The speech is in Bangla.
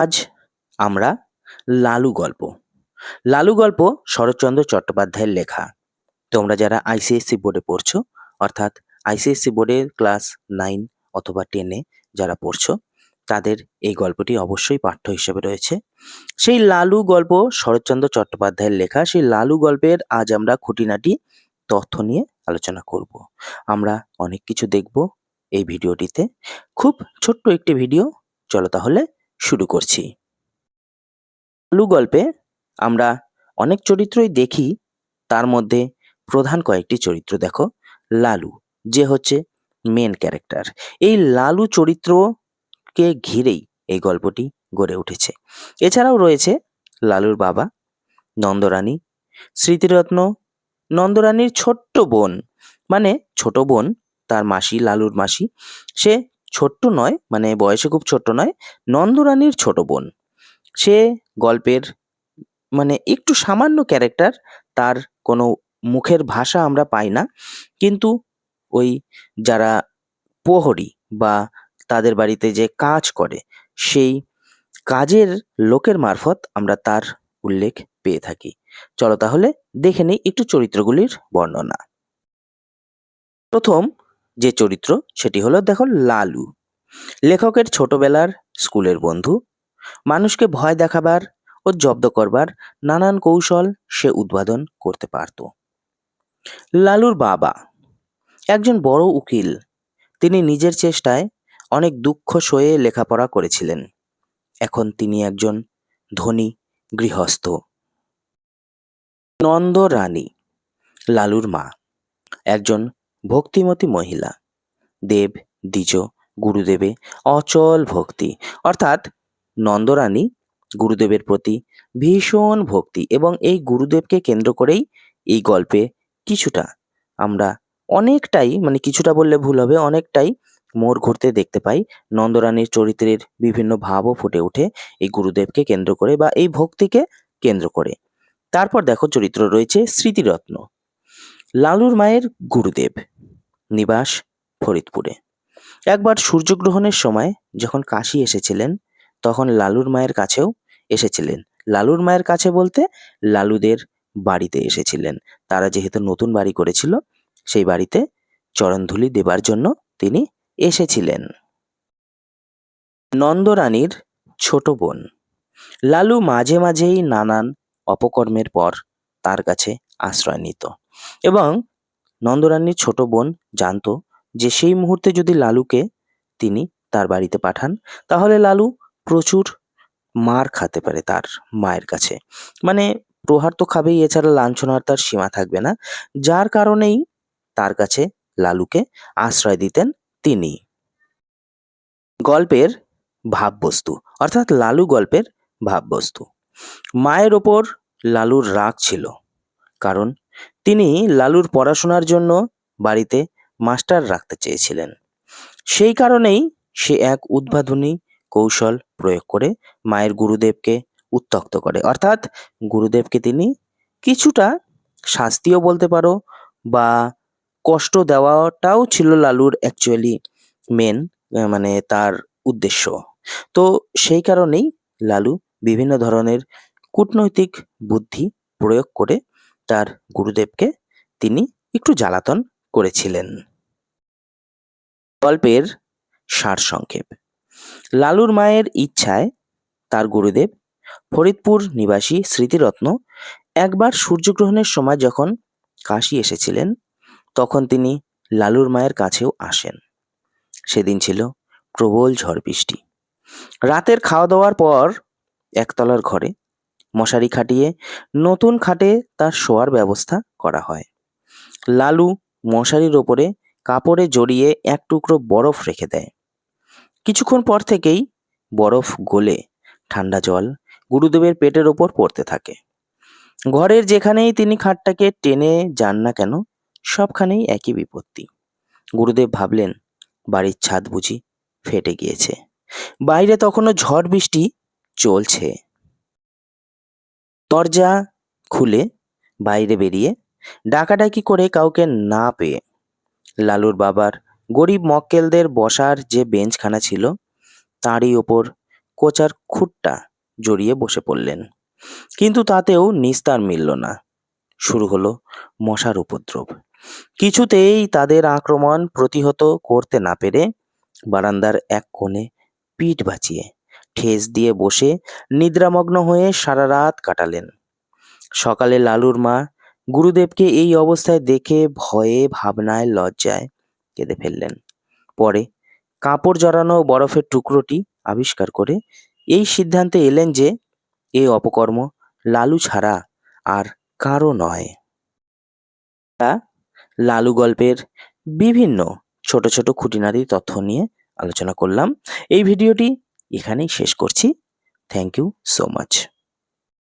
আজ আমরা লালু গল্প। লালু গল্প শরৎচন্দ্র চট্টোপাধ্যায়ের লেখা। তোমরা যারা আইসিএসসি বোর্ডে পড়ছো, অর্থাৎ আইসিএসসি বোর্ডের ক্লাস নাইন অথবা টেনে যারা পড়ছো, তাদের এই গল্পটি অবশ্যই পাঠ্য হিসেবে রয়েছে। সেই লালু গল্প শরৎচন্দ্র চট্টোপাধ্যায়ের লেখা, সেই লালু গল্পের আজ আমরা খুঁটিনাটি তথ্য নিয়ে আলোচনা করব। আমরা অনেক কিছু দেখব এই ভিডিওটিতে। খুব ছোট্ট একটি ভিডিও। চলো তাহলে শুরু করছি। লালু গল্পে আমরা অনেক চরিত্রই দেখি, তার মধ্যে প্রধান কয়েকটি চরিত্র দেখো। লালু, যে হচ্ছে মেন ক্যারেক্টার এই লালু চরিত্রকে ঘিরেই এই গল্পটি গড়ে উঠেছে। এছাড়াও রয়েছে লালুর বাবা, নন্দরানী, স্মৃতিরত্ন, নন্দরানীর ছোট্ট বোন। মানে ছোট বোন, তার মাসি, লালুর মাসি, সে ছোট্ট নয় মানে বয়সে খুব ছোট্ট নয়, নন্দরানীর ছোট বোন। সে গল্পের মানে একটু সামান্য ক্যারেক্টার তার কোনো মুখের ভাষা আমরা পাই না, কিন্তু ওই যারা প্রহরী বা তাদের বাড়িতে যে কাজ করে, সেই কাজের লোকের মারফত আমরা তার উল্লেখ পেয়ে থাকি। চলো তাহলে দেখে নিই একটু চরিত্রগুলির বর্ণনা। প্রথম যে চরিত্র সেটি হলো দেখো লালু। লেখকের ছোটবেলার স্কুলের বন্ধু। মানুষকে ভয় দেখাবার ও জব্দ করবার নানান কৌশল সে উদ্ভাবন করতে পারত। লালুর বাবা একজন বড় উকিল। তিনি নিজের চেষ্টায় অনেক দুঃখ সয়ে লেখাপড়া করেছিলেন। এখন তিনি একজন ধনী গৃহস্থ। নন্দ রানী, লালুর মা। একজন ভক্তিমতী মহিলা। দেব, দ্বিজ, গুরুদেবে অচল ভক্তি। অর্থাৎ নন্দরানী গুরুদেবের প্রতি ভীষণ ভক্তি এবং এই গুরুদেবকে কেন্দ্র করেই এই গল্পে কিছুটা আমরা অনেকটাই মানে কিছুটা বললে ভুল হবে, অনেকটাই মোড় ঘুরতে দেখতে পাই নন্দরানীর চরিত্রের বিভিন্ন ভাবও ফুটে ওঠে এই গুরুদেবকে কেন্দ্র করে বা এই ভক্তিকে কেন্দ্র করে। তারপর দেখো চরিত্র রয়েছে স্মৃতিরত্ন। লালুর মায়ের গুরুদেব, নিবাস ফরিদপুরে। একবার সূর্যগ্রহণের সময় যখন কাশি এসেছিলেন, তখন লালুর মায়ের কাছেও এসেছিলেন। লালুর মায়ের কাছে বলতে লালুদের বাড়িতে এসেছিলেন। তারা যেহেতু নতুন বাড়ি করেছিল, সেই বাড়িতে চরণধুলি দেবার জন্য তিনি এসেছিলেন। নন্দরানীর ছোট বোন। লালু মাঝে মাঝেই নানান অপকর্মের পর তার কাছে আশ্রয় নিত। এবং নন্দরানীর ছোট বোন জানতো যে সেই মুহূর্তে যদি লালুকে তিনি তার বাড়িতে পাঠান, তাহলে লালু প্রচুর মার খাতে পারে তার মায়ের কাছে। মানে প্রহার তো খাবেই, এছাড়া লাঞ্ছনার তার সীমা থাকবে না। যার কারণেই তার কাছে লালুকে আশ্রয় দিতেন তিনি। গল্পের ভাববস্তু, অর্থাৎ লালু গল্পের ভাববস্তু। মায়ের ওপর লালুর রাগ ছিল, কারণ তিনি লালুর পড়াশোনার জন্য বাড়িতে মাস্টার রাখতে চেয়েছিলেন। সেই কারণেই সে এক উদ্ভাবনী কৌশল প্রয়োগ করে মায়ের গুরুদেবকে উত্তক্ত করে। অর্থাৎ গুরুদেবকে তিনি কিছুটা শাস্তিও বলতে পারো বা কষ্ট দেওয়াটাও ছিল লালুর অ্যাকচুয়ালি মেন মানে তার উদ্দেশ্য। তো সেই কারণেই লালু বিভিন্ন ধরনের কূটনৈতিক বুদ্ধি প্রয়োগ করে তার গুরুদেবকে তিনি একটু জ্বালাতন করেছিলেন। গল্পের সারসংক্ষেপ। লালুর মায়ের ইচ্ছায় তার গুরুদেব ফরিদপুর নিবাসী স্মৃতিরত্ন একবার সূর্যগ্রহণের সময় যখন কাশি এসেছিলেন, তখন তিনি লালুর মায়ের কাছেও আসেন। সেদিন ছিল প্রবল ঝড় বৃষ্টি। রাতের খাওয়া দাওয়ার পর একতলার ঘরে মশারি খাটিয়ে নতুন খাটে তার শোয়ার ব্যবস্থা করা হয়। লালু মশারির ওপরে কাপড়ে জড়িয়ে এক টুকরো বরফ রেখে দেয়। কিছুক্ষণ পর থেকেই বরফ গলে ঠান্ডা জল গুরুদেবের পেটের ওপর পড়তে থাকে। ঘরের যেখানেই তিনি খাটটাকে টেনে যান না কেন, সবখানেই একই বিপত্তি। গুরুদেব ভাবলেন, বাড়ির ছাদ বুঝি ফেটে গিয়েছে। বাইরে তখনও ঝড় বৃষ্টি চলছে। দরজা খুলে বাইরে বেরিয়ে ডাকাডাকি করে কাউকে না পেয়ে লালুর বাবার গরিব মক্কেলদের বসার যে বেঞ্চখানা ছিল, তারই ওপর কোচার খুঁটটা জড়িয়ে বসে পড়লেন। কিন্তু তাতেও নিস্তার মিলল না। শুরু হলো মশার উপদ্রব। কিছুতেই তাদের আক্রমণ প্রতিহত করতে না পেরে বারান্দার এক কোণে পিঠ বাঁচিয়ে ঠেস দিয়ে বসে নিদ্রামগ্ন হয়ে সারা রাত কাটালেন। সকালে লালুর মা গুরুদেবকে এই অবস্থায় দেখে ভয়ে ভাবনায় লজ্জায় কেঁদে ফেললেন। পরে কাপড় জড়ানো বরফের টুকরোটি আবিষ্কার করে এই সিদ্ধান্তে এলেন যে এ অপকর্ম লালু ছাড়া আর কারও নয়। তা লালু গল্পের বিভিন্ন ছোট ছোট খুঁটিনাটি তথ্য নিয়ে আলোচনা করলাম। এই ভিডিওটি এখানেই শেষ করছি। Thank you so much